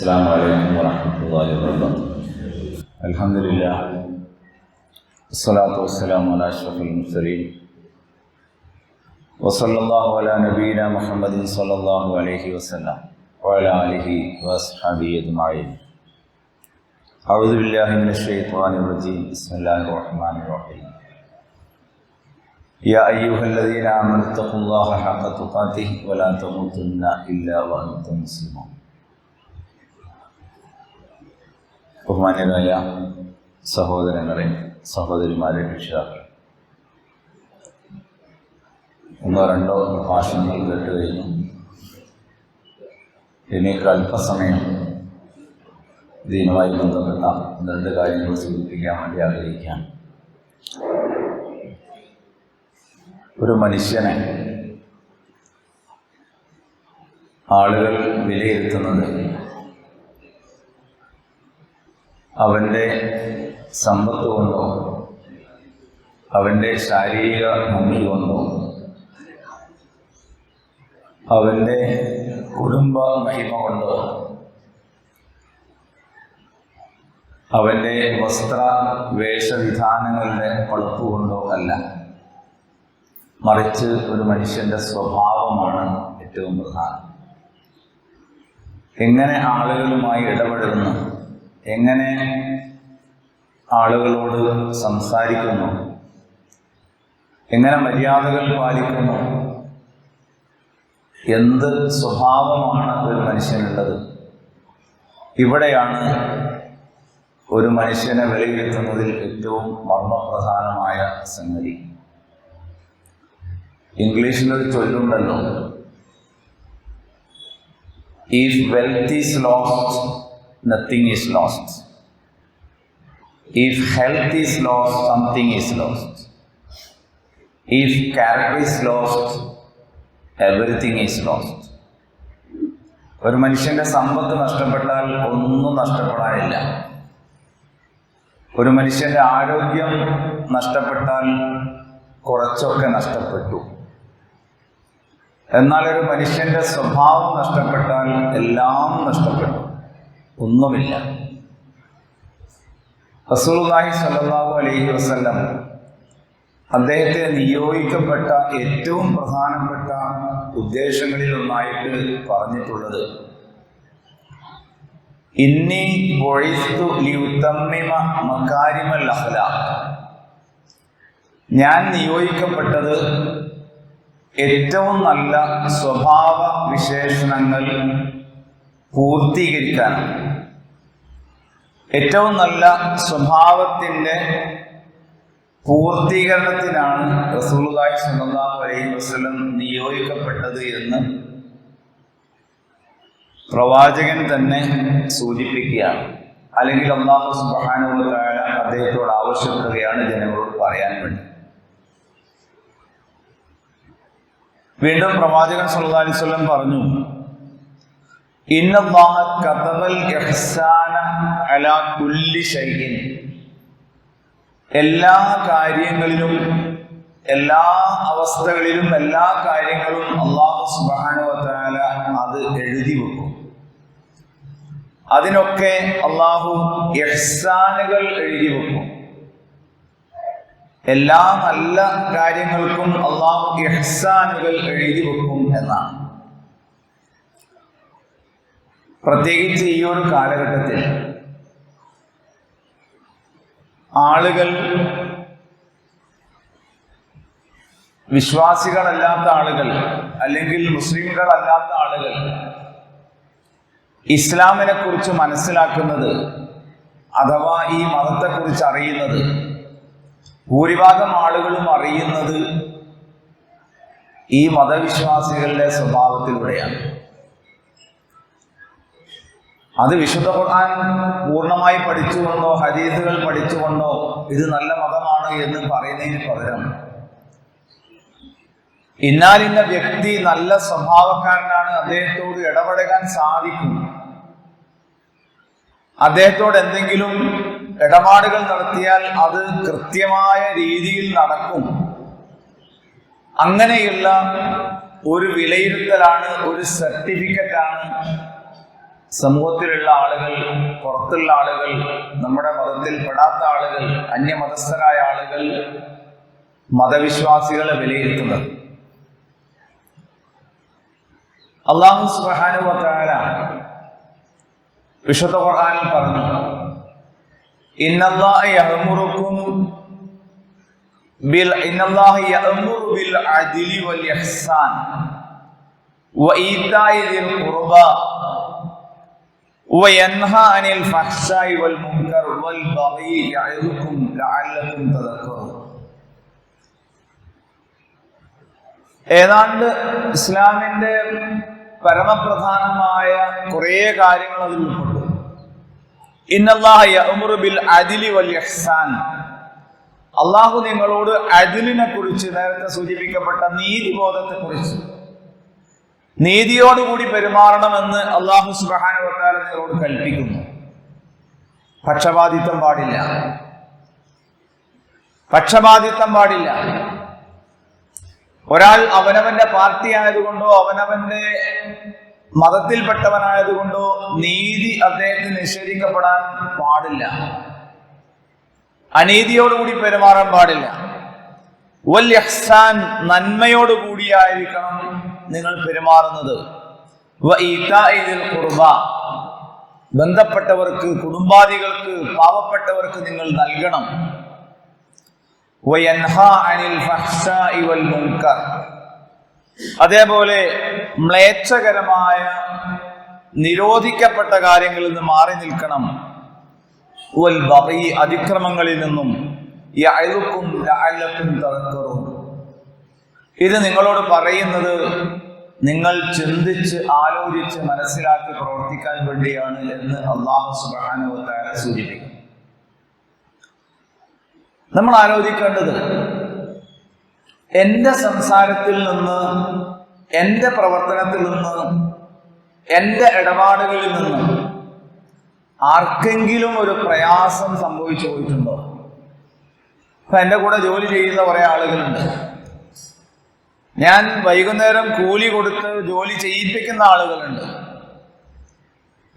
السلام عليكم ورحمة الله وبركاته. الحمد لله. الصلاة والسلام على أشرف المرسلين. وصلى الله على نبينا محمد صلى الله عليه وسلم وعلى آله وأصحابه أجمعين. أعوذ بالله من الشيطان الرجيم. بسم الله الرحمن الرحيم. يا أيها الذين آمنوا اتقوا الله حق تقاته ولا تموتن إلا وأنتم مسلمون. ബഹുമാന്യരായ സഹോദരങ്ങളെ സഹോദരിമാരെ രക്ഷിതാക്കൾ ഒന്നോ രണ്ടോ പ്രഭാഷണങ്ങൾ കേട്ട് കഴിഞ്ഞു എനിക്ക് അല്പസമയം ദീനുമായി ബന്ധപ്പെട്ട രണ്ട് കാര്യങ്ങൾ സൂചിപ്പിക്കാൻ വേണ്ടി ആഗ്രഹിക്കുകയാണ്. ഒരു മനുഷ്യനെ ആളുകൾ വിലയിരുത്തുന്നത് അവന്റെ സമ്പത്ത് കൊണ്ടോ അവന്റെ ശാരീരിക ഭംഗി കൊണ്ടോ അവന്റെ കുടുംബ മഹിമ കൊണ്ടോ അവന്റെ വസ്ത്ര വേഷവിധാനങ്ങളുടെ കൊളുപ്പ് കൊണ്ടോ അല്ല. മറിച്ച് ഒരു മനുഷ്യന്റെ സ്വഭാവമാണ് ഏറ്റവും പ്രധാനം. എങ്ങനെ ആളുകളുമായി ഇടപെടുന്നു എങ്ങനെ ആളുകളോട് സംസാരിക്കുന്നു? എങ്ങനെ മര്യാദകൾ പാലിക്കുന്നു? എന്ത് സ്വഭാവമാണ് ഒരു മനുഷ്യനുള്ളത്? ഇവിടെയാണ് ഒരു മനുഷ്യനെ വിലയിരുത്തുന്നതിൽ ഏറ്റവും മർമ്മപ്രധാനമായ സംഗതി. ഇംഗ്ലീഷിലൊരു ചൊല്ലുണ്ടല്ലോ. If wealth is lost nothing is lost. If health is lost, something is lost. If character is lost, everything is lost. ഒരു മനുഷ്യന്റെ സമ്പത്ത് നഷ്ടപ്പെട്ടാൽ ഒന്നും നഷ്ടപ്പെടാനില്ല ഒരു മനുഷ്യന്റെ ആരോഗ്യം നഷ്ടപ്പെട്ടാൽ കുറച്ചൊക്കെ നഷ്ടപ്പെട്ടു എന്നാൽ ഒരു മനുഷ്യന്റെ സ്വഭാവം നഷ്ടപ്പെട്ടാൽ എല്ലാം നഷ്ടപ്പെട്ടു ഒന്നുമില്ല. റസൂലുള്ളാഹി സ്വല്ലല്ലാഹു അലൈഹി വസല്ലം അദ്ദേഹത്തെ നിയോഗിക്കപ്പെട്ട ഏറ്റവും പ്രധാനപ്പെട്ട ഉദ്ദേശങ്ങളിൽ ഒന്നായിട്ട് പറഞ്ഞിട്ടുള്ളത് ഇന്നി ബൊഴിസ്തു ലിയുത്തമ്മിമ മക്കാരിമൽ അഖ്ലാഖ്. ഞാൻ നിയോഗിക്കപ്പെട്ടത് ഏറ്റവും നല്ല സ്വഭാവ വിശേഷണങ്ങൾ പൂർത്തീകരിക്കാനാണ് ഏറ്റവും നല്ല സ്വഭാവത്തിന്റെ പൂർത്തീകരണത്തിനാണ് റസൂലുള്ളാഹി സ്വല്ലല്ലാഹു അലൈഹി നിയോഗിക്കപ്പെട്ടത് എന്ന് പ്രവാചകൻ തന്നെ സൂചിപ്പിക്കുകയാണ്. അല്ലെങ്കിൽ അള്ളാഹു തആല അദ്ദേഹത്തോട് ആവശ്യപ്പെടുകയാണ് ജനങ്ങളോട് പറയാൻ വേണ്ടി. വീണ്ടും പ്രവാചകൻ സല്ലല്ലാഹു അലൈഹി വസല്ലം കുല്ലി ഷൈഇൻ എല്ലാ കാര്യങ്ങളിലും എല്ലാ അവസ്ഥകളിലും എല്ലാ കാര്യങ്ങളും അള്ളാഹു തആല അത് എഴുതി വെക്കും. അതിനൊക്കെ അള്ളാഹു എഹ്സാനുകൾ എഴുതി വെക്കും. എല്ലാ നല്ല കാര്യങ്ങൾക്കും അള്ളാഹു എഹ്സാനുകൾ എഴുതി വെക്കും എന്നാണ്. പ്രത്യേകിച്ച് ഈ ഒരു കാലഘട്ടത്തിൽ ആളുകൾ വിശ്വാസികളല്ലാത്ത ആളുകൾ അല്ലെങ്കിൽ മുസ്ലിംകളല്ലാത്ത ആളുകൾ ഇസ്ലാമിനെ കുറിച്ച് മനസ്സിലാക്കുന്നത് അഥവാ ഈ മതത്തെക്കുറിച്ച് അറിയുന്നത് ഭൂരിഭാഗം ആളുകളും അറിയുന്നത് ഈ മതവിശ്വാസികളുടെ സ്വഭാവത്തിലൂടെയാണ്. അത് വിശുദ്ധ ഖുർആൻ പൂർണമായി പഠിച്ചുകൊണ്ടോ ഹദീസുകൾ പഠിച്ചുകൊണ്ടോ ഇത് നല്ല മതമാണ് എന്ന് പറയുന്നതിന് പകരം ഇന്നാലിന്ന വ്യക്തി നല്ല സ്വഭാവക്കാരനാണ്. അദ്ദേഹത്തോട് ഇടപഴകാൻ സാധിക്കും. അദ്ദേഹത്തോട് എന്തെങ്കിലും ഇടപാടുകൾ നടത്തിയാൽ അത് കൃത്യമായ രീതിയിൽ നടക്കും. അങ്ങനെയുള്ള ഒരു വിലയിരുത്തലാണ് ഒരു സർട്ടിഫിക്കറ്റാണ് സമൂഹത്തിലുള്ള ആളുകൾ പുറത്തുള്ള ആളുകൾ നമ്മുടെ മതത്തിൽ പെടാത്ത ആളുകൾ അന്യമതസ്ഥരായ ആളുകൾ മതവിശ്വാസികളെ വിലയിരുത്തുന്നത്. അള്ളാഹു സുബാനുവത്താല വിശുദ്ധ ഖുർആനിൽ പറഞ്ഞു ഇന്നല്ലാഹ യഅ്മുറുക്കും ബിൽ ഇന്നല്ലാഹ ബിൽ അദ്ലി വൽ ഇഹ്സാൻ وينهى عن الفحشاء والمنكر والبغي يعظكم لعلكم تذكرون ഏതാണ്ട് ഇസ്ലാമിന്റെ പരമപ്രധാനമായ കുറേ കാര്യങ്ങൾ അതിൽ ഉൾപ്പെട്ടു ഇന്നല്ലാഹ യഅ്മുറു ബിൽ അദ്ലി വൽ ഇഹ്സാൻ അള്ളാഹു നിങ്ങളോട് അദിലിനെ കുറിച്ച് നേരത്തെ സൂചിപ്പിക്കപ്പെട്ട നീതിബോധത്തെ കുറിച്ച് നീതിയോടുകൂടി പെരുമാറണമെന്ന് അള്ളാഹു സുബാന നിങ്ങളോട് കൽപ്പിക്കുന്നു. പക്ഷപാതിത്വം പാടില്ല. പക്ഷപാതിത്വം പാടില്ല. ഒരാൾ അവനവന്റെ പാർട്ടി ആയതുകൊണ്ടോ അവനവന്റെ മതത്തിൽപ്പെട്ടവനായതുകൊണ്ടോ നീതി അദ്ദേഹത്തിന് നിഷേധിക്കപ്പെടാൻ പാടില്ല. അനീതിയോടുകൂടി പെരുമാറാൻ പാടില്ല. വൽ നന്മയോടുകൂടിയായിരിക്കണം നിങ്ങൾ പെരുമാറുന്നത്. ബന്ധപ്പെട്ടവർക്ക് കുടുംബാദികൾക്ക് പാവപ്പെട്ടവർക്ക് നിങ്ങൾ നൽകണം. അനിൽ അതേപോലെ മ്ലേച്ഛകരമായ നിരോധിക്കപ്പെട്ട കാര്യങ്ങളിൽ നിന്ന് മാറി നിൽക്കണം. വൽ അതിക്രമങ്ങളിൽ നിന്നും. ഈ അഴുക്കും ഇത് നിങ്ങളോട് പറയുന്നത് നിങ്ങൾ ചിന്തിച്ച് ആലോചിച്ച് മനസ്സിലാക്കി പ്രവർത്തിക്കാൻ വേണ്ടിയാണ് എന്ന് അള്ളാഹു സുബാനുവത്താര സൂചിപ്പിക്കുന്നു. നമ്മൾ ആലോചിക്കേണ്ടത് എന്റെ സംസാരത്തിൽ നിന്ന് എന്റെ പ്രവർത്തനത്തിൽ നിന്ന് എന്റെ ഇടപാടുകളിൽ നിന്ന് ആർക്കെങ്കിലും ഒരു പ്രയാസം സംഭവിച്ചു പോയിട്ടുണ്ടോ? ഇപ്പൊ എന്റെ കൂടെ ജോലി ചെയ്യുന്ന കുറെ ആളുകളുണ്ട്. ഞാൻ വൈകുന്നേരം കൂലി കൊടുത്ത് ജോലി ചെയ്യിപ്പിക്കുന്ന ആളുകളുണ്ട്.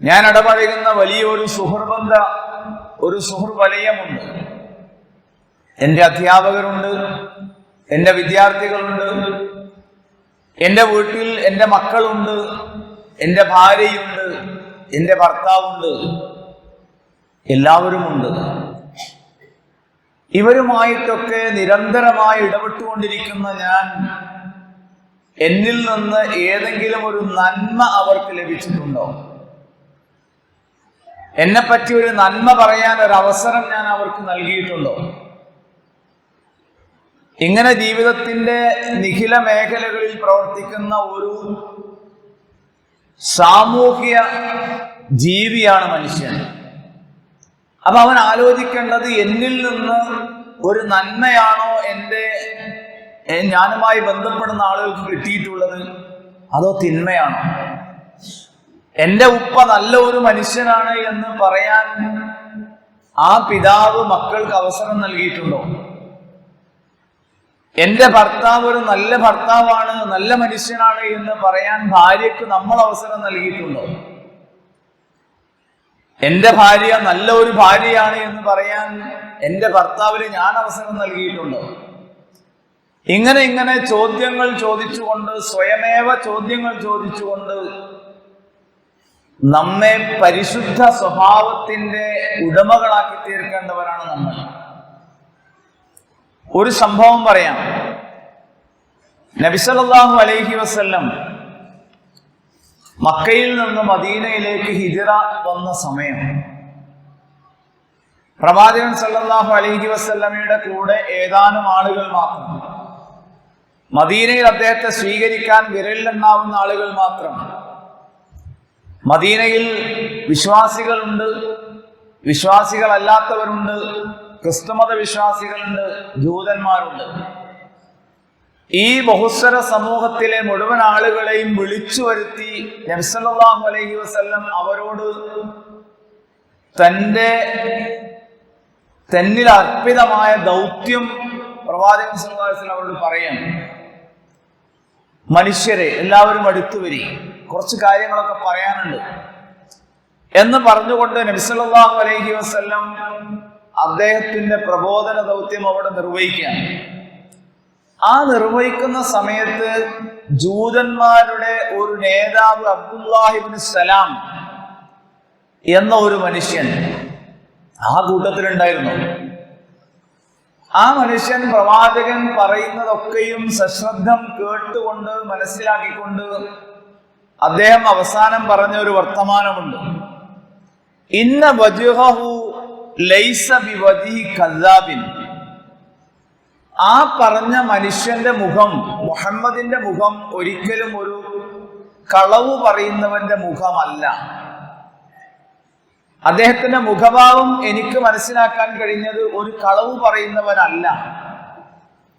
ഞാൻ ഇടപഴകുന്ന വലിയൊരു സുഹൃബന്ധ ഒരു സുഹൃവലയമുണ്ട് എന്റെ അധ്യാപകരുണ്ട് എന്റെ വിദ്യാർത്ഥികളുണ്ട് എന്റെ വീട്ടിൽ എന്റെ മക്കളുണ്ട് എന്റെ ഭാര്യയുണ്ട് എന്റെ ഭർത്താവുണ്ട് എല്ലാവരുമുണ്ട്. ഇവരുമായിട്ടൊക്കെ നിരന്തരമായി ഇടപെട്ടുകൊണ്ടിരിക്കുന്ന ഞാൻ എന്നിൽ നിന്ന് ഏതെങ്കിലും ഒരു നന്മ അവർക്ക് ലഭിച്ചിട്ടുണ്ടോ? എന്നെ പറ്റി ഒരു നന്മ പറയാൻ ഒരു അവസരം ഞാൻ അവർക്ക് നൽകിയിട്ടുണ്ടോ? ഇങ്ങനെ ജീവിതത്തിന്റെ നിഖില മേഖലകളിൽ പ്രവർത്തിക്കുന്ന ഒരു സാമൂഹ്യ ജീവിയാണ് മനുഷ്യൻ. അപ്പൊ അവൻ ആലോചിക്കേണ്ടത് എന്നിൽ നിന്ന് ഒരു നന്മയാണോ എന്റെ ഞാനുമായി ബന്ധപ്പെടുന്ന ആളുകൾക്ക് കിട്ടിയിട്ടുള്ളത് അതോ തിന്മയാണോ? എന്റെ ഉപ്പ നല്ല ഒരു മനുഷ്യനാണ് എന്ന് പറയാൻ ആ പിതാവ് മക്കൾക്ക് അവസരം നൽകിയിട്ടുണ്ടോ? എന്റെ ഭർത്താവ് ഒരു നല്ല ഭർത്താവാണ് നല്ല മനുഷ്യനാണ് എന്ന് പറയാൻ ഭാര്യയ്ക്ക് നമ്മൾ അവസരം നൽകിയിട്ടുണ്ടോ? എന്റെ ഭാര്യ നല്ല ഒരു ഭാര്യയാണ് എന്ന് പറയാൻ എന്റെ ഭർത്താവിന് ഞാൻ അവസരം നൽകിയിട്ടുണ്ടോ? ഇങ്ങനെ ഇങ്ങനെ ചോദ്യങ്ങൾ ചോദിച്ചുകൊണ്ട് സ്വയമേവ ചോദ്യങ്ങൾ ചോദിച്ചുകൊണ്ട് നമ്മെ പരിശുദ്ധ സ്വഭാവത്തിന്റെ ഉടമകളാക്കി തീർക്കേണ്ടവരാണ് നമ്മൾ. ഒരു സംഭവം പറയാം. നബിസലല്ലാഹു അലൈഹി വസ്ല്ലം മക്കയിൽ നിന്ന് മദീനയിലേക്ക് ഹിജിറ വന്ന സമയം പ്രവാചകൻ സല്ലാഹു അലൈഹി വസ്ല്ലമയുടെ കൂടെ ഏതാനും ആളുകൾ മാത്രം. മദീനയിൽ അദ്ദേഹത്തെ സ്വീകരിക്കാൻ വിരലിലെണ്ണാവുന്ന ആളുകൾ മാത്രം. മദീനയിൽ വിശ്വാസികളുണ്ട് വിശ്വാസികളല്ലാത്തവരുണ്ട് ക്രിസ്തുമത വിശ്വാസികളുണ്ട് ജൂതന്മാരുണ്ട്. ഈ ബഹുസ്വര സമൂഹത്തിലെ മുഴുവൻ ആളുകളെയും വിളിച്ചു വരുത്തി നബ്സല്ലാഹു അലൈഹി വസല്ലം അവരോട് തന്റെ തന്നിൽ അർപ്പിതമായ ദൗത്യം പ്രവാചകൻ വസല്ലം അവരോട് പറയാൻ മനുഷ്യരെ എല്ലാവരും അടുത്തു വരി. കുറച്ച് കാര്യങ്ങളൊക്കെ പറയാനുണ്ട്. എന്ന് പറഞ്ഞുകൊണ്ട് നബിസല്ലാഹു അലൈഹി വസ്ല്ലം അദ്ദേഹത്തിന്റെ പ്രബോധന ദൗത്യം അവിടെ നിർവഹിക്കുകയാണ്. ആ നിർവഹിക്കുന്ന സമയത്ത് ജൂതന്മാരുടെ ഒരു നേതാവ് അബ്ദുല്ലാഹിബിൻ സലാം എന്ന ഒരു മനുഷ്യൻ ആ കൂട്ടത്തിലുണ്ടായിരുന്നു. ആ മനുഷ്യൻ പ്രവാചകൻ പറയുന്നതൊക്കെയും സശ്രദ്ധം കേട്ടുകൊണ്ട് മനസ്സിലാക്കിക്കൊണ്ട് അദ്ദേഹം അവസാനം പറഞ്ഞ ഒരു വർത്തമാനമുണ്ട്. ഇന്ന വജുഹു ലൈസ ബിവജി കല്ലാബിൻ. ആ പറഞ്ഞ മനുഷ്യന്റെ മുഖം മുഹമ്മദിന്റെ മുഖം ഒരിക്കലും ഒരു കളവ് പറയുന്നവന്റെ മുഖമല്ല. അദ്ദേഹത്തിന്റെ മുഖഭാവം എനിക്ക് മനസ്സിലാക്കാൻ കഴിഞ്ഞത് ഒരു കളവ് പറയുന്നവനല്ല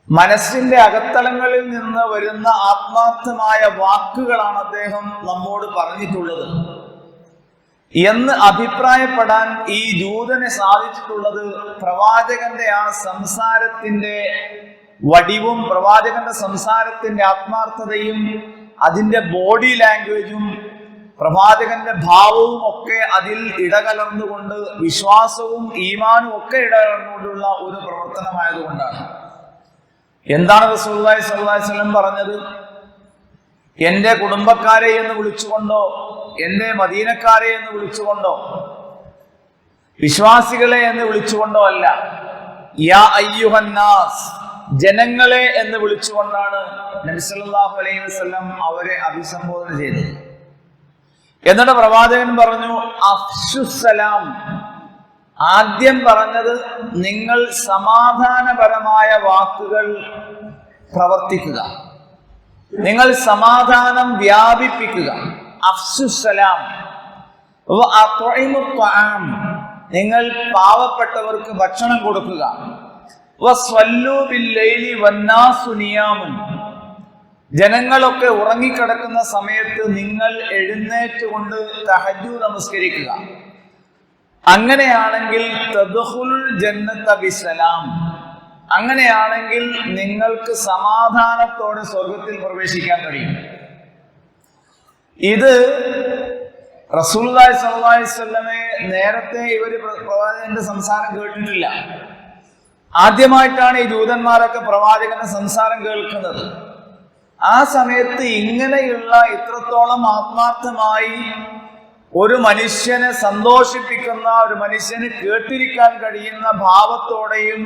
മനസ്സിന്റെ അകത്തളങ്ങളിൽ നിന്ന് വരുന്ന ആത്മാർത്ഥമായ വാക്കുകളാണ് അദ്ദേഹം നമ്മോട് പറഞ്ഞിട്ടുള്ളത്. എന്ന് അഭിപ്രായപ്പെടാൻ ഈ ദൂതന് സാധിച്ചിട്ടുള്ളത് പ്രവാചകന്റെ ആ സംസാരത്തിന്റെ വടിവും പ്രവാചകന്റെ സംസാരത്തിന്റെ ആത്മാർത്ഥതയും അതിന്റെ ബോഡി ലാംഗ്വേജും പ്രവാചകന്റെ ഭാവവും ഒക്കെ അതിൽ ഇടകലർന്നുകൊണ്ട് വിശ്വാസവും ഈമാനും ഒക്കെ ഇടകലർന്നുകൊണ്ടുള്ള ഒരു പ്രവർത്തനമായതുകൊണ്ടാണ്. എന്താണ് റസൂല്ലായി സല്ലാസ്ലം പറഞ്ഞത്? എന്റെ കുടുംബക്കാരെ എന്ന് വിളിച്ചുകൊണ്ടോ എന്റെ മദീനക്കാരെ എന്ന് വിളിച്ചുകൊണ്ടോ വിശ്വാസികളെ എന്ന് വിളിച്ചുകൊണ്ടോ അല്ല. യാ അയ്യുഹന്നാസ് ജനങ്ങളെ എന്ന് വിളിച്ചുകൊണ്ടാണ് നബിസല്ലാഹു അലൈഹി വസ്ലം അവരെ അഭിസംബോധന ചെയ്തത്. എന്നിട്ട് പ്രവാചകൻ പറഞ്ഞു അഫ്സുസലാം ആദ്യം പറഞ്ഞത് നിങ്ങൾ സമാധാനപരമായ വാക്കുകൾ പ്രവർത്തിക്കുക. നിങ്ങൾ സമാധാനം വ്യാപിപ്പിക്കുക. അഫ്സുസലാം നിങ്ങൾ പാവപ്പെട്ടവർക്ക് ഭക്ഷണം കൊടുക്കുക. ജനങ്ങളൊക്കെ ഉറങ്ങിക്കിടക്കുന്ന സമയത്ത് നിങ്ങൾ എഴുന്നേറ്റ് കൊണ്ട് തഹജു നമസ്കരിക്കുക. അങ്ങനെയാണെങ്കിൽ ബിസലാം അങ്ങനെയാണെങ്കിൽ നിങ്ങൾക്ക് സമാധാനത്തോടെ സ്വർഗത്തിൽ പ്രവേശിക്കാൻ കഴിയും. ഇത് റസൂൽദായ് നേരത്തെ ഇവർ പ്രവാചകന്റെ സംസാരം കേട്ടിട്ടില്ല. ആദ്യമായിട്ടാണ് ഈ ദൂതന്മാരൊക്കെ പ്രവാചകന്റെ സംസാരം കേൾക്കുന്നത്. ആ സമയത്ത് ഇങ്ങനെയുള്ള ഇത്രത്തോളം ആത്മാർത്ഥമായി ഒരു മനുഷ്യനെ സന്തോഷിപ്പിക്കുന്ന ഒരു മനുഷ്യന് കേട്ടിരിക്കാൻ കഴിയുന്ന ഭാവത്തോടെയും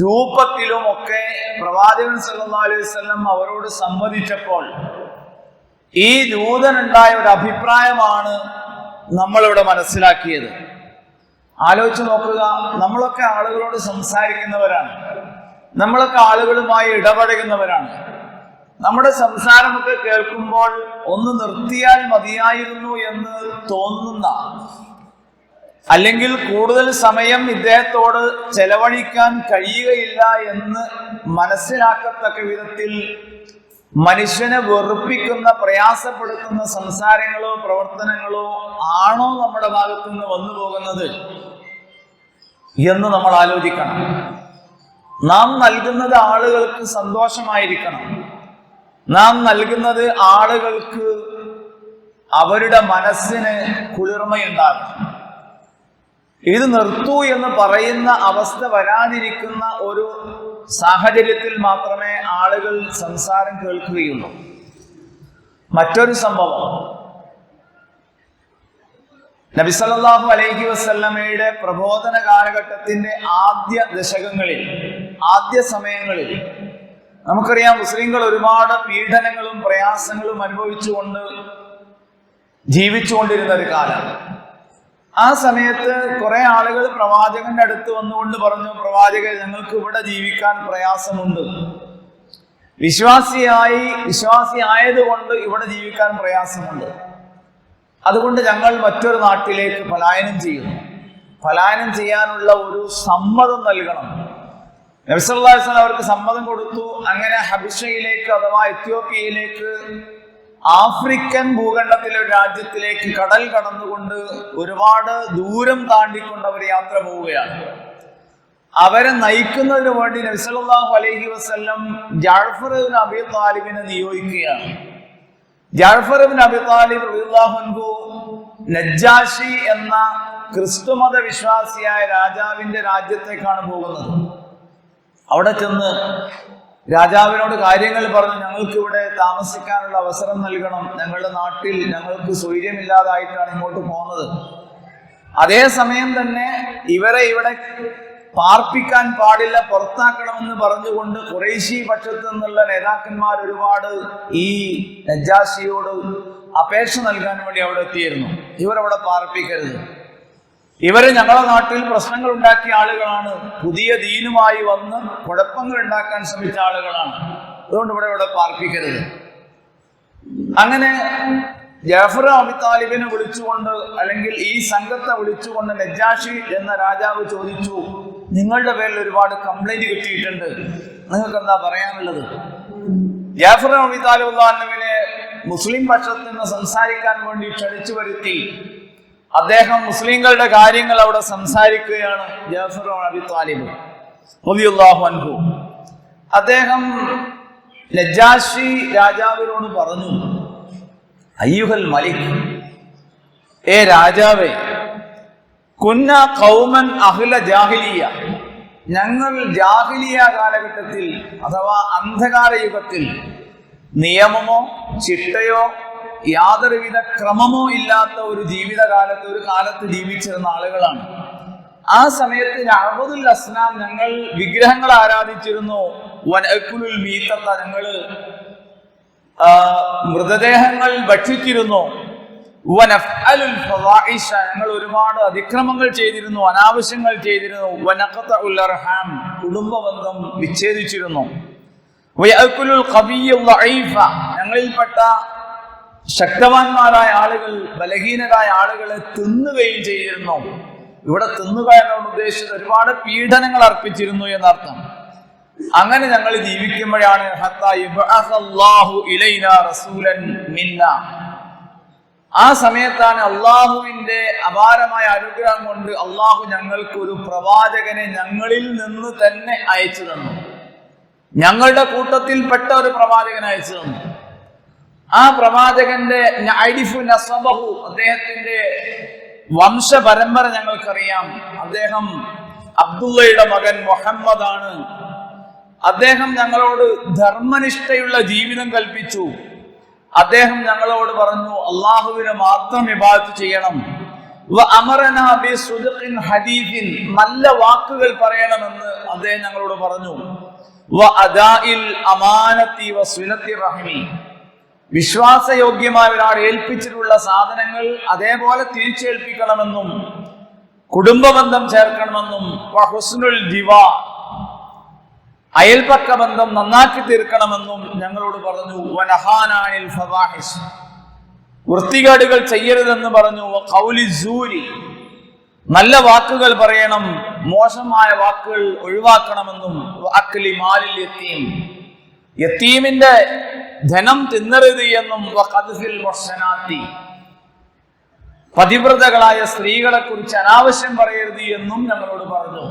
രൂപത്തിലും ഒക്കെ പ്രവാചകൻ സല്ലാ അലൈഹി അവരോട് സംവദിച്ചപ്പോൾ ഈ ദൂതനുണ്ടായ ഒരു അഭിപ്രായമാണ് നമ്മളിവിടെ മനസ്സിലാക്കിയത്. ആലോചിച്ച് നോക്കുക നമ്മളൊക്കെ ആളുകളോട് സംസാരിക്കുന്നവരാണ്. നമ്മളൊക്കെ ആളുകളുമായി ഇടപഴകുന്നവരാണ്. നമ്മുടെ സംസാരമൊക്കെ കേൾക്കുമ്പോൾ ഒന്ന് നിർത്തിയാൽ മതിയായിരുന്നു എന്ന് തോന്നുന്ന അല്ലെങ്കിൽ കൂടുതൽ സമയം ഇദ്ദേഹത്തോട് ചെലവഴിക്കാൻ കഴിയുകയില്ല എന്ന് മനസ്സിലാക്കത്തക്ക വിധത്തിൽ മനുഷ്യനെ വെറുപ്പിക്കുന്ന പ്രയാസപ്പെടുത്തുന്ന സംസാരങ്ങളോ പ്രവർത്തനങ്ങളോ ആണോ നമ്മുടെ ഭാഗത്തു നിന്ന് വന്നു പോകുന്നത് എന്ന് നമ്മൾ ആലോചിക്കണം. നാം നൽകുന്നത് ആളുകൾക്ക് സന്തോഷമായിരിക്കണം. നാം നൽകുന്നത് ആളുകൾക്ക് അവരുടെ മനസ്സിന് കുളിർമയുണ്ടാകണം. ഇത് നിർത്തൂ എന്ന് പറയുന്ന അവസ്ഥ വരാതിരിക്കുന്ന ഒരു സാഹചര്യത്തിൽ മാത്രമേ ആളുകൾ സംസാരം കേൾക്കുകയുള്ളൂ. മറ്റൊരു സംഭവം. നബിസല്ലാഹു അലൈഹി വസല്ലമയുടെ പ്രബോധന കാലഘട്ടത്തിന്റെ ആദ്യ ദശകങ്ങളിൽ ആദ്യ സമയങ്ങളിൽ നമുക്കറിയാം മുസ്ലിങ്ങൾ ഒരുപാട് പീഡനങ്ങളും പ്രയാസങ്ങളും അനുഭവിച്ചുകൊണ്ട് ജീവിച്ചുകൊണ്ടിരുന്ന ഒരു കാലം. ആ സമയത്ത് കുറെ ആളുകൾ പ്രവാചകന്റെ അടുത്ത് വന്നുകൊണ്ട് പറഞ്ഞു പ്രവാചകൻ ഞങ്ങൾക്ക് ഇവിടെ ജീവിക്കാൻ പ്രയാസമുണ്ട്. വിശ്വാസിയായി വിശ്വാസി ആയതുകൊണ്ട് ഇവിടെ ജീവിക്കാൻ പ്രയാസമുണ്ട്. അതുകൊണ്ട് ഞങ്ങൾ മറ്റൊരു നാട്ടിലേക്ക് പലായനം ചെയ്യുന്നു. പലായനം ചെയ്യാനുള്ള ഒരു സമ്മതം നൽകണം. നബ്സല്ലാസ്ലാം അവർക്ക് സമ്മതം കൊടുത്തു. അങ്ങനെ ഹബിഷയിലേക്ക് അഥവാ എത്യോപ്യയിലേക്ക് ആഫ്രിക്കൻ ഭൂഖണ്ഡത്തിലെ ഒരു രാജ്യത്തിലേക്ക് കടൽ കടന്നുകൊണ്ട് ഒരുപാട് ദൂരം താണ്ടിക്കൊണ്ട് അവർ യാത്ര പോവുകയാണ്. അവരെ നയിക്കുന്നതിന് വേണ്ടി നബ്സലാഹു അലൈഹി വസ്ല്ലം ജാഫർ അബി താലിബിനെ നിയോഗിക്കുകയാണ്. ജാഫർ അബി താലിബ് റബിഹു നജ്ജാഷി എന്ന ക്രിസ്തുമത വിശ്വാസിയായ രാജാവിന്റെ രാജ്യത്തേക്കാണ് പോകുന്നത്. അവിടെ ചെന്ന് രാജാവിനോട് കാര്യങ്ങൾ പറഞ്ഞു ഞങ്ങൾക്ക് ഇവിടെ താമസിക്കാനുള്ള അവസരം നൽകണം. ഞങ്ങളുടെ നാട്ടിൽ ഞങ്ങൾക്ക് സ്വൈര്യമില്ലാതായിട്ടാണ് ഇങ്ങോട്ട് പോകുന്നത്. അതേസമയം തന്നെ ഇവരെ ഇവിടെ പാർപ്പിക്കാൻ പാടില്ല പുറത്താക്കണമെന്ന് പറഞ്ഞുകൊണ്ട് കുറേശി പക്ഷത്തു നിന്നുള്ള നേതാക്കന്മാർ ഒരുപാട് ഈ നജാസിയോട് അപേക്ഷ നൽകാൻ വേണ്ടി അവിടെ എത്തിയിരുന്നു. ഇവരവിടെ പാർപ്പിക്കരുത്. ഇവർ ഞങ്ങളുടെ നാട്ടിൽ പ്രശ്നങ്ങൾ ഉണ്ടാക്കിയ ആളുകളാണ്. പുതിയ ദീനുമായി വന്ന് കുഴപ്പങ്ങൾ ഉണ്ടാക്കാൻ ശ്രമിച്ച ആളുകളാണ്. അതുകൊണ്ട് ഇവിടെ ഇവിടെ പാർപ്പിക്കരുത്. അങ്ങനെ ജാഫർ അബി താലിബിനെ വിളിച്ചുകൊണ്ട് അല്ലെങ്കിൽ ഈ സംഘത്തെ വിളിച്ചുകൊണ്ട് നജാഷി എന്ന രാജാവ് ചോദിച്ചു നിങ്ങളുടെ പേരിൽ ഒരുപാട് കംപ്ലൈന്റ് കിട്ടിയിട്ടുണ്ട്. നിങ്ങൾക്ക് എന്താ പറയാനുള്ളത്? ജാഫർ അബി താലിബ് അള്ളാഹുവിനെ മുസ്ലിം പക്ഷത്തിൽ നിന്ന് സംസാരിക്കാൻ വേണ്ടി ക്ഷണിച്ചു വരുത്തി. അദ്ദേഹം മുസ്ലിങ്ങളുടെ കാര്യങ്ങൾ അവിടെ സംസാരിക്കുകയാണ് ജാഫർ അൻഹു. അദ്ദേഹം നജാഷി രാജാവിനോട് പറഞ്ഞു അയ്യുഹൽ മലിക് ഏ രാജാവേ കുന്ന കൗമൻ അഹ്ല ജാഹിലിയ ഞങ്ങൾ ജാഹിലിയ കാലഘട്ടത്തിൽ അഥവാ അന്ധകാര യുഗത്തിൽ നിയമമോ ചിട്ടയോ യാതൊരുവിധ ക്രമമോ ഇല്ലാത്ത ഒരു ജീവിതകാലത്ത് ഒരു കാലത്ത് ജീവിച്ചിരുന്ന ആളുകളാണ്. ആ സമയത്ത് അഹബദുൽ അസ്നാം ഞങ്ങൾ വിഗ്രഹങ്ങൾ ആരാധിച്ചിരുന്നു. വനക്കുലുൽ മീത്തത്ത ഞങ്ങൾ ആ, മൃതദേഹങ്ങൾ ഭക്ഷിച്ചിരുന്നു. ഞങ്ങൾ ഒരുപാട് അതിക്രമങ്ങൾ ചെയ്തിരുന്നു അനാവശ്യങ്ങൾ ചെയ്തിരുന്നു. വനഖതഉൽ അർഹാം, കുടുംബബന്ധം വിച്ഛേദിച്ചിരുന്നു. ഞങ്ങളിൽപ്പെട്ട ശക്തവാന്മാരായ ആളുകൾ ബലഹീനരായ ആളുകളെ തിന്നുകയും ചെയ്തിരുന്നു. ഇവിടെ തിന്നുക എന്നാണ് ഉദ്ദേശിച്ചത് ഒരുപാട് പീഡനങ്ങൾ അർപ്പിച്ചിരുന്നു എന്നർത്ഥം. അങ്ങനെ ഞങ്ങൾ ജീവിക്കുമ്പോഴാണ്. ആ സമയത്താണ് അള്ളാഹുവിന്റെ അപാരമായ അനുഗ്രഹം കൊണ്ട് അള്ളാഹു ഞങ്ങൾക്ക് ഒരു പ്രവാചകനെ ഞങ്ങളിൽ നിന്ന് തന്നെ അയച്ചു തന്നു. ഞങ്ങളുടെ കൂട്ടത്തിൽപ്പെട്ട ഒരു പ്രവാചകനെ അയച്ചു തന്നു. ആ പ്രവാചകന്റെ അദ്ദേഹത്തിന്റെ വംശപരമ്പര ഞങ്ങൾക്കറിയാം. അദ്ദേഹം അബ്ദുള്ളയുടെ മകൻ മുഹമ്മദ് ആണ് അദ്ദേഹം ഞങ്ങളോട് ധർമ്മനിഷ്ഠയുള്ള ജീവിതം കൽപ്പിച്ചു. അദ്ദേഹം ഞങ്ങളോട് പറഞ്ഞു അള്ളാഹുവിനെ മാത്രം വിഭാഗത്ത് ചെയ്യണം. ഹദീഫിൻ. നല്ല വാക്കുകൾ പറയണമെന്ന് അദ്ദേഹം ഞങ്ങളോട് പറഞ്ഞു. അമാനത്തി വിശ്വാസയോഗ്യമായ ഒരാൾ ഏൽപ്പിച്ചിട്ടുള്ള സാധനങ്ങൾ അതേപോലെ തിരിച്ചേൽപ്പിക്കണമെന്നും കുടുംബബന്ധം ചേർക്കണമെന്നും ഹുസ്നുൽ അയൽപക്ക ബന്ധം നന്നാക്കി തീർക്കണമെന്നും ഞങ്ങളോട് പറഞ്ഞു. വനഹാനാനിൽ ഫവാഹിഷ് വൃത്തികേടുകൾ ചെയ്യരുതെന്ന് പറഞ്ഞു. കൗലി സൂരി നല്ല വാക്കുകൾ പറയണം മോശമായ വാക്കുകൾ ഒഴിവാക്കണമെന്നും. അക്ലി മാലിൽ യത്തീം യത്തീമിന്റെ ധനം തിന്നരുത് എന്നും പതിവ്രതകളായ സ്ത്രീകളെ കുറിച്ച് അനാവശ്യം പറയരുത് എന്നും ഞങ്ങളോട് പറഞ്ഞു.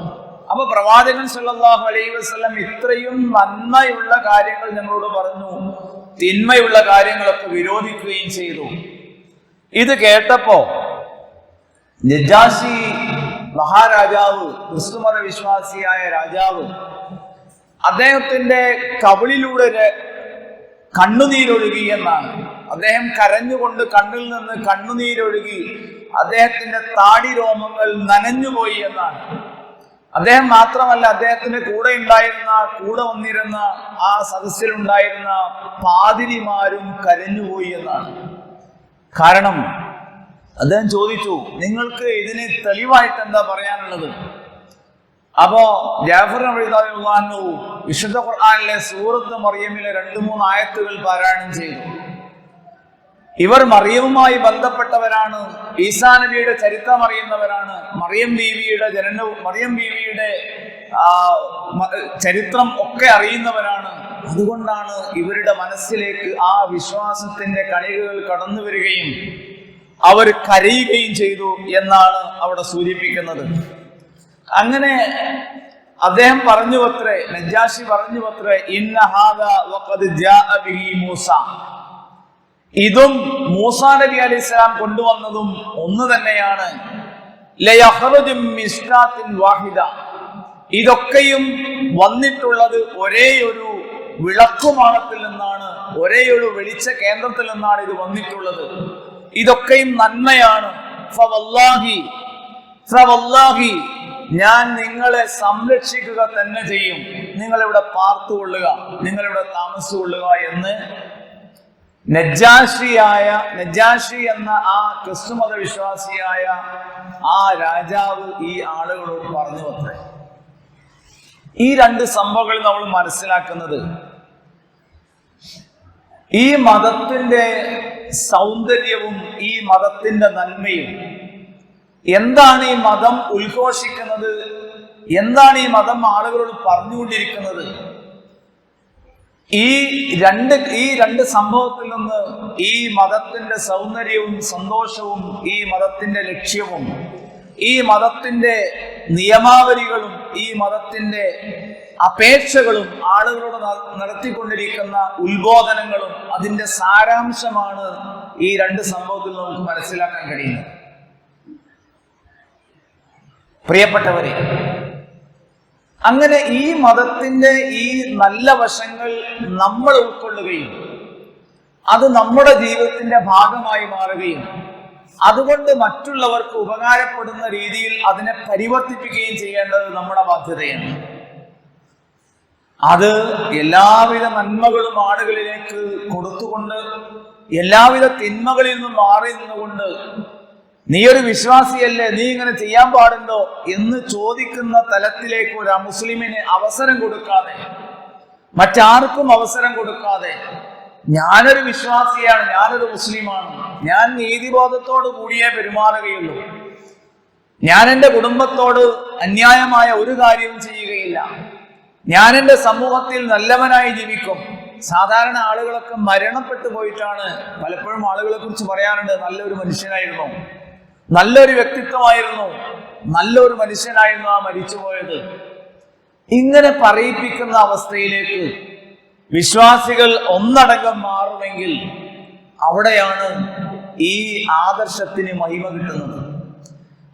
അപ്പൊ പ്രവാചകൻ സല്ലാഹു അലൈഹി വസ്ലം ഇത്രയും നന്മയുള്ള കാര്യങ്ങൾ ഞങ്ങളോട് പറഞ്ഞു. തിന്മയുള്ള കാര്യങ്ങളൊക്കെ വിരോധിക്കുകയും ചെയ്തു. ഇത് കേട്ടപ്പോ നജാശി മഹാരാജാവ് ക്രിസ്തുമത വിശ്വാസിയായ രാജാവ് അദ്ദേഹത്തിന്റെ കവിളിലൂടെ കണ്ണുനീരൊഴുകി എന്നാണ്. അദ്ദേഹം കരഞ്ഞുകൊണ്ട് കണ്ണിൽ നിന്ന് കണ്ണുനീരൊഴുകി അദ്ദേഹത്തിന്റെ താടി രോമങ്ങൾ നനഞ്ഞുപോയി എന്നാണ്. അദ്ദേഹം മാത്രമല്ല അദ്ദേഹത്തിന്റെ കൂടെ ഉണ്ടായിരുന്ന കൂടെ വന്നിരുന്ന ആ സദസ്സിലുണ്ടായിരുന്ന പാതിരിമാരും കരഞ്ഞുപോയി എന്നാണ്. കാരണം അദ്ദേഹം ചോദിച്ചു നിങ്ങൾക്ക് ഇതിന് തെളിവായിട്ട് എന്താ പറയാനുള്ളത്? അപ്പോ ജാഫർ അബിദാഹു വിശുദ്ധ ഖുർആാനിലെ സൂറത്ത് മറിയമിലെ രണ്ട് മൂന്ന് ആയത്തുകൾ പാരായണം ചെയ്തു. ഇവർ മറിയവുമായി ബന്ധപ്പെട്ടവരാണ്. ഈസാ നബിയുടെ ചരിത്രം അറിയുന്നവരാണ്. മറിയം ബീവിയുടെ ജനനവും മറിയം ബീവിയുടെ ചരിത്രം ഒക്കെ അറിയുന്നവരാണ്. അതുകൊണ്ടാണ് ഇവരുടെ മനസ്സിലേക്ക് ആ വിശ്വാസത്തിന്റെ കണികകൾ കടന്നു വരികയും അവർ കരയുകയും ചെയ്തു എന്നാണ് അവിടെ സൂചിപ്പിക്കുന്നത്. അങ്ങനെ അദ്ദേഹം പറഞ്ഞു അത്രേ നജാഷി പറഞ്ഞു മൂസ. ഇതും മൂസ നബി അലൈഹി സ്വലാം കൊണ്ടുവന്നതും ഒന്ന് തന്നെയാണ്. വാഹിദ. ഇതൊക്കെയും വന്നിട്ടുള്ളത് ഒരേ ഒരു വിളക്കുമാണത്തിൽ നിന്നാണ് ഒരേ ഒരു വെളിച്ച കേന്ദ്രത്തിൽ നിന്നാണ് ഇത് വന്നിട്ടുള്ളത്. ഇതൊക്കെയും നന്മയാണ്. ഫവല്ലാഹി ഫവല്ലാഹി ഞാൻ നിങ്ങളെ സംരക്ഷിക്കുക തന്നെ ചെയ്യും. നിങ്ങളിവിടെ പാർത്തുകൊള്ളുക നിങ്ങളിവിടെ താമസിച്ചുകൊള്ളുക എന്ന് നജാഷിയായ നജാഷി എന്ന ആ ക്രിസ്തുമത വിശ്വാസിയായ ആ രാജാവ് ഈ ആളുകളോട് പറഞ്ഞു അത്രേ ഈ രണ്ട് സംഭവങ്ങൾ നമ്മൾ മനസ്സിലാക്കുന്നത്. ഈ മതത്തിന്റെ സൗന്ദര്യവും ഈ മതത്തിന്റെ നന്മയും എന്താണ് ഈ മതം ഉദ്ഘോഷിക്കുന്നത്? എന്താണ് ഈ മതം ആളുകളോട് പറഞ്ഞുകൊണ്ടിരിക്കുന്നത്? ഈ രണ്ട് ഈ രണ്ട് സംഭവത്തിൽ നിന്ന് ഈ മതത്തിന്റെ സൗന്ദര്യവും സന്തോഷവും ഈ മതത്തിന്റെ ലക്ഷ്യവും ഈ മതത്തിന്റെ നിയമാവലികളും ഈ മതത്തിന്റെ അപേക്ഷകളും ആളുകളോട് നടത്തിക്കൊണ്ടിരിക്കുന്ന ഉത്ബോധനങ്ങളും അതിന്റെ സാരാംശമാണ് ഈ രണ്ട് സംഭവത്തിൽ നമുക്ക് മനസ്സിലാക്കാൻ കഴിയുന്നത്. പ്രിയപ്പെട്ടവരെ അങ്ങനെ ഈ മതത്തിന്റെ ഈ നല്ല വശങ്ങൾ നമ്മൾ ഉൾക്കൊള്ളുകയും അത് നമ്മുടെ ജീവിതത്തിന്റെ ഭാഗമായി മാറുകയും അതുകൊണ്ട് മറ്റുള്ളവർക്ക് ഉപകാരപ്പെടുന്ന രീതിയിൽ അതിനെ പരിവർത്തിപ്പിക്കുകയും ചെയ്യേണ്ടത് നമ്മുടെ ബാധ്യതയാണ്. അത് എല്ലാവിധ നന്മകളും ആളുകളിലേക്ക് കൊടുത്തുകൊണ്ട് എല്ലാവിധ തിന്മകളിൽ നിന്നും മാറി നിന്നുകൊണ്ട് നീ ഒരു വിശ്വാസിയല്ലേ? നീ ഇങ്ങനെ ചെയ്യാൻ പാടുണ്ടോ? എന്ന് ചോദിക്കുന്ന തലത്തിലേക്ക് ഒരു മുസ്ലിമിന് അവസരം കൊടുക്കാതെ മറ്റാർക്കും അവസരം കൊടുക്കാതെ ഞാനൊരു വിശ്വാസിയാണ് ഞാനൊരു മുസ്ലിമാണ്. ഞാൻ നീതിബോധത്തോട് കൂടിയേ പെരുമാറുകയുള്ളൂ. ഞാൻ എന്റെ കുടുംബത്തോട് അന്യായമായ ഒരു കാര്യവും ചെയ്യുകയില്ല. ഞാൻ എന്റെ സമൂഹത്തിൽ നല്ലവനായി ജീവിക്കും. സാധാരണ ആളുകളൊക്കെ മരണപ്പെട്ടു പോയിട്ടാണ് പലപ്പോഴും ആളുകളെ കുറിച്ച് പറയാറുണ്ട് നല്ലൊരു മനുഷ്യനായിരുന്നു. നല്ലൊരു വ്യക്തിത്വമായിരുന്നു. നല്ലൊരു മനുഷ്യനായിരുന്നു ആ മരിച്ചുപോയത്. ഇങ്ങനെ പറയിപ്പിക്കുന്ന അവസ്ഥയിലേക്ക് വിശ്വാസികൾ ഒന്നടങ്കം മാറുമെങ്കിൽ അവിടെയാണ് ഈ ആദർശത്തിന് മഹിമ കിട്ടുന്നത്.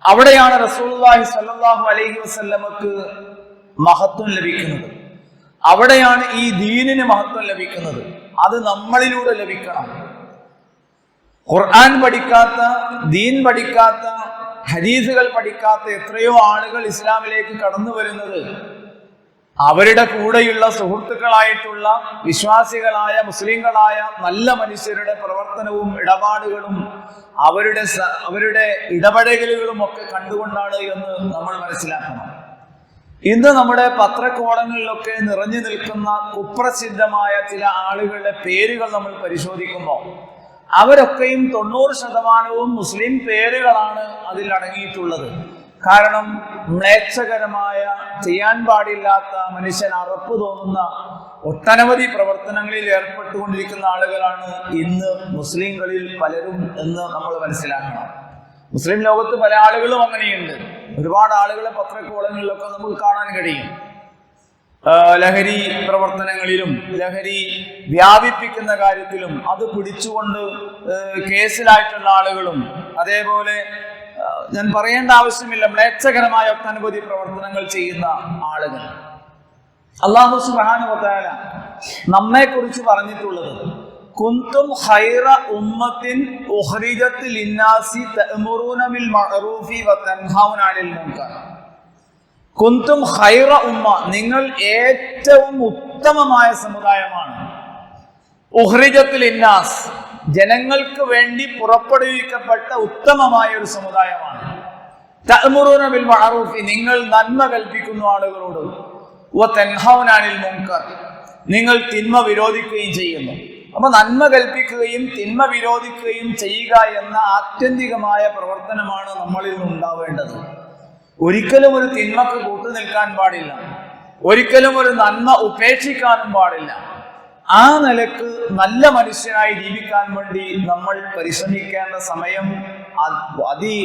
അവിടെയാണ് റസൂലുള്ളാഹി സല്ലാഹു അലൈഹി വസല്ലമക്ക് മഹത്വം ലഭിക്കുന്നത്. അവിടെയാണ് ഈ ദീനിന് മഹത്വം ലഭിക്കുന്നത്. അത് നമ്മളിലൂടെ ലഭിക്കണം. ഖുർആൻ പഠിക്കാത്ത ദീൻ പഠിക്കാത്ത ഹരീസുകൾ പഠിക്കാത്ത എത്രയോ ആളുകൾ ഇസ്ലാമിലേക്ക് കടന്നു വരുന്നത് അവരുടെ കൂടെയുള്ള സുഹൃത്തുക്കളായിട്ടുള്ള വിശ്വാസികളായ മുസ്ലിങ്ങളായ നല്ല മനുഷ്യരുടെ പ്രവർത്തനവും ഇടപാടുകളും അവരുടെ അവരുടെ ഇടപെടലുകളും ഒക്കെ കണ്ടുകൊണ്ടാണ് എന്ന് നമ്മൾ മനസ്സിലാക്കണം. ഇന്ന് നമ്മുടെ പത്രക്കോളങ്ങളിലൊക്കെ നിറഞ്ഞു നിൽക്കുന്ന കുപ്രസിദ്ധമായ ചില ആളുകളുടെ പേരുകൾ നമ്മൾ പരിശോധിക്കുമ്പോൾ അവരൊക്കെയും തൊണ്ണൂറ് ശതമാനവും മുസ്ലിം പേരുകളാണ് അതിൽ അടങ്ങിയിട്ടുള്ളത്. കാരണം മ്ലേച്ഛകരമായ ചെയ്യാൻ പാടില്ലാത്ത മനുഷ്യൻ അറപ്പ് തോന്നുന്ന ഒട്ടനവധി പ്രവർത്തനങ്ങളിൽ ഏർപ്പെട്ടുകൊണ്ടിരിക്കുന്ന ആളുകളാണ് ഇന്ന് മുസ്ലിങ്ങളിൽ പലരും എന്ന് നമ്മൾ മനസ്സിലാക്കണം. മുസ്ലിം ലോകത്ത് പല ആളുകളും അങ്ങനെയുണ്ട്. ഒരുപാട് ആളുകളെ പത്രക്കോളങ്ങളിലൊക്കെ നമുക്ക് കാണാൻ കഴിയും. ലഹരി പ്രവർത്തനങ്ങളിലും ലഹരി വ്യാപിപ്പിക്കുന്ന കാര്യത്തിലും അത് പിടിച്ചുകൊണ്ട് കേസിലായിട്ടുള്ള ആളുകളും അതേപോലെ ഞാൻ പറയേണ്ട ആവശ്യമില്ല മ്ലേച്ഛകരമായ ഒട്ടനവധി പ്രവർത്തനങ്ങൾ ചെയ്യുന്ന ആളുകൾ. അള്ളാഹു സുബാനുവത്താല നമ്മെ കുറിച്ച് പറഞ്ഞിട്ടുള്ളത് കുന്തും ഖൈറ ഉമ്മത്തിൻ ഉഹ്രിജത്തിൽ ലിന്നാസി തഅ്മുറൂന ബിൽ മഅറൂഫി വ തൻഹൗന അനിൽ കുന്തും ഹൈറ ഉമ്മ നിങ്ങൾ ഏറ്റവും ഉത്തമമായ സമുദായമാണ്. ഉഹ്രിജത്തിൽ ഇന്നാസ് ജനങ്ങൾക്ക് വേണ്ടി പുറപ്പെടുവിക്കപ്പെട്ട ഉത്തമമായ ഒരു സമുദായമാണ്. തഅ്മുറൂന ബിൽ മഅറൂഫി നിങ്ങൾ നന്മ കൽപ്പിക്കുന്നു ആളുകളോട്. വ തൻഹൗന അനിൽ മുൻകർ നിങ്ങൾ തിന്മ വിരോധിക്കുകയും ചെയ്യുന്നു. അപ്പൊ നന്മ കൽപ്പിക്കുകയും തിന്മ വിരോധിക്കുകയും ചെയ്യുക എന്ന ആത്യന്തികമായ പ്രവർത്തനമാണ് നമ്മളിൽ നിന്നുണ്ടാവേണ്ടത് ഒരിക്കലും ഒരു തിന്മക്ക് കൂട്ടു നിൽക്കാൻ പാടില്ല. ഒരിക്കലും ഒരു നന്മ ഉപേക്ഷിക്കാനും പാടില്ല. ആ നിലയ്ക്ക് നല്ല മനുഷ്യനായി ജീവിക്കാൻ വേണ്ടി നമ്മൾ പരിശ്രമിക്കേണ്ട സമയം അതി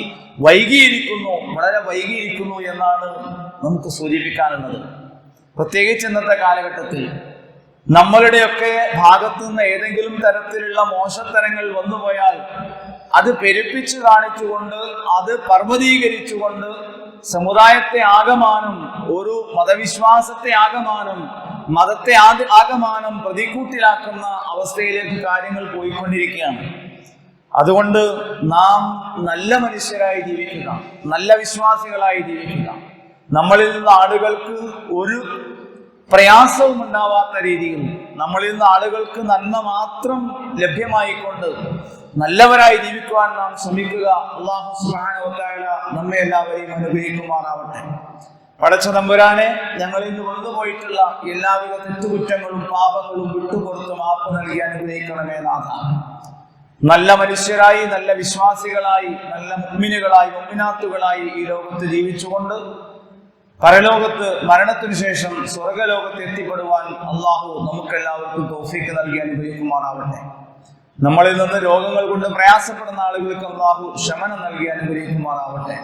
വൈകിയിരിക്കുന്നു വളരെ വൈകിയിരിക്കുന്നു എന്നാണ് നമുക്ക് സൂചിപ്പിക്കാനുള്ളത്. പ്രത്യേകിച്ച് ഇന്നത്തെ കാലഘട്ടത്തിൽ നമ്മളുടെയൊക്കെ ഭാഗത്തു നിന്ന് ഏതെങ്കിലും തരത്തിലുള്ള മോശത്തരങ്ങൾ വന്നുപോയാൽ അത് പെരുപ്പിച്ചു കാണിച്ചുകൊണ്ട് അത് പർവതീകരിച്ചുകൊണ്ട് സമുദായത്തെ ആകമാനം ഒരു മതവിശ്വാസത്തെ ആകമാനം മതത്തെ ആകമാനം പ്രതിക്കൂട്ടിലാക്കുന്ന അവസ്ഥയിലേക്ക് കാര്യങ്ങൾ പോയിക്കൊണ്ടിരിക്കുകയാണ്. അതുകൊണ്ട് നാം നല്ല മനുഷ്യരായി ജീവിക്കുക നല്ല വിശ്വാസികളായി ജീവിക്കുക. നമ്മളിൽ നിന്ന് ആളുകൾക്ക് ഒരു പ്രയാസവും ഉണ്ടാവാത്ത രീതിയിൽ നമ്മളിൽ നിന്ന് ആളുകൾക്ക് നന്മ മാത്രം ലഭ്യമായിക്കൊണ്ട് നല്ലവരായി ജീവിക്കുവാൻ നാം ശ്രമിക്കുക. അള്ളാഹു തആല നമ്മെ എല്ലാവരെയും അനുഗ്രഹിക്കുമാറാവട്ടെ. പടച്ച തമ്പുരാനെ ഞങ്ങൾ ഇന്ന് വന്നുപോയിട്ടുള്ള എല്ലാവിധ തെറ്റുകുറ്റങ്ങളും പാപങ്ങളും വിട്ടുപുറത്ത് മാപ്പ് നൽകി അനുഗ്രഹിക്കണമേ നാഥ. നല്ല മനുഷ്യരായി നല്ല വിശ്വാസികളായി നല്ല മുമ്മിനുകളായി മുമ്മിനാത്തുകളായി ഈ ലോകത്ത് ജീവിച്ചുകൊണ്ട് പരലോകത്ത് മരണത്തിനു ശേഷം സ്വർഗലോകത്ത് എത്തിപ്പെടുവാൻ അള്ളാഹു നമുക്കെല്ലാവർക്കും തോഫിക്ക് നൽകി അനുഗ്രഹിക്കുമാറാവട്ടെ. നമ്മളിൽ നിന്ന് രോഗങ്ങൾ കൊണ്ട് പ്രയാസപ്പെടുന്ന ആളുകൾക്ക് അള്ളാഹു ശമനം നൽകി അനുഗ്രഹിക്കുമാറാവട്ടെ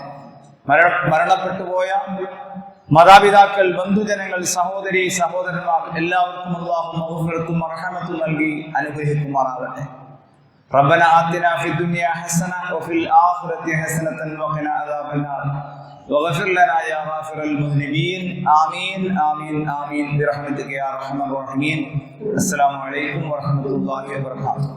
മര മരണപ്പെട്ടുപോയ മാതാപിതാക്കൾ ബന്ധുജനങ്ങൾ സഹോദരി സഹോദരന്മാർ എല്ലാവർക്കും അള്ളാഹു മൗഫിറത്തും അർഹമത്തും നൽകി അനുഗ്രഹിക്കുമാറാവട്ടെ ربنا آتنا في الدنيا حسنة وفي الآخرة حسنة وقنا عذاب النار واغفر لنا يا غافر المذنبين آمين آمين آمين برحمتك يا أرحم الراحمين السلام عليكم ورحمة الله وبركاته